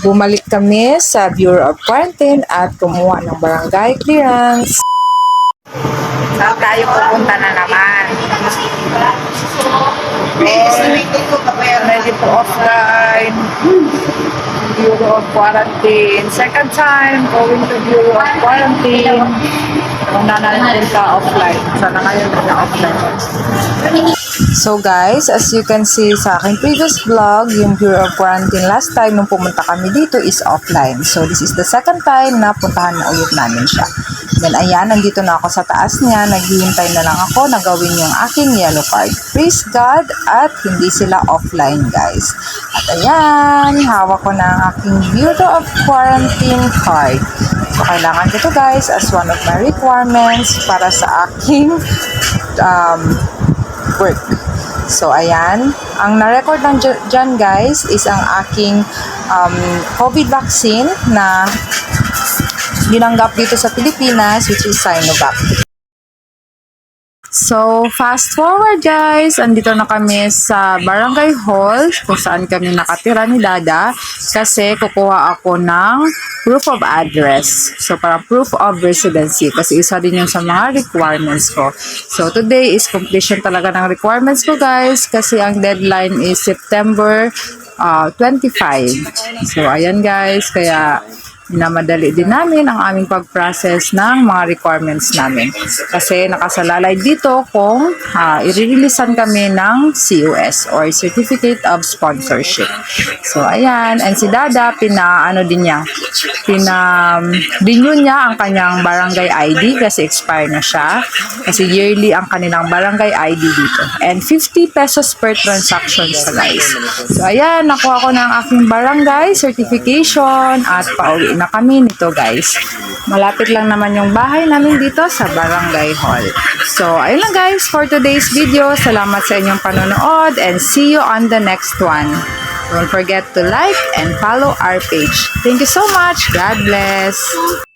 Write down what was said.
bumalik kami sa Bureau of Quarantine at kumuha ng barangay clearance. Saan tayo pupunta na naman? Eh, ready to offline. Bureau of Quarantine. Second time going to Bureau of Quarantine. Una na ka offline. Sana ngayon na offline. So guys, as you can see sa aking previous vlog, yung Bureau of Quarantine last time nung pumunta kami dito is offline. So this is the second time na puntahan na ulit namin siya. Then ayan, nandito na ako sa taas niya, naghihintay na lang ako na gawin yung aking yellow card. Praise God at hindi sila offline guys. At ayan, hawak ko na ang aking Bureau of Quarantine card. So kailangan ko to guys as one of my requirements para sa aking um, work. So, ayan. Ang na-record lang dyan- guys, is ang aking um, COVID vaccine na dinanggap dito sa Pilipinas, which is Sinovac. So, fast forward guys, andito na kami sa Barangay Hall kung saan kami nakatira ni Dada kasi kukuha ako ng proof of address. So, para proof of residency kasi isa din yung sa mga requirements ko. So, today is completion talaga ng requirements ko guys kasi ang deadline is September uh, 25. So, ayan guys, kaya Minamadali din namin ang aming pag-process ng mga requirements namin. Kasi nakasalalay dito kung uh, i-releasean kami ng COS or Certificate of Sponsorship. So, ayan. And si Dada, pina, ano din niya, pina, renew niya ang kanyang barangay ID kasi expire na siya. Kasi yearly ang kanilang barangay ID dito. And 50 pesos per transaction sa guys. So, ayan. Nakuha ko na ang aking barangay certification at pauwi na kami nito guys. Malapit lang naman yung bahay namin dito sa Barangay Hall. So, ayun lang guys for today's video. Salamat sa inyong panonood and see you on the next one. Don't forget to like and follow our page. Thank you so much. God bless.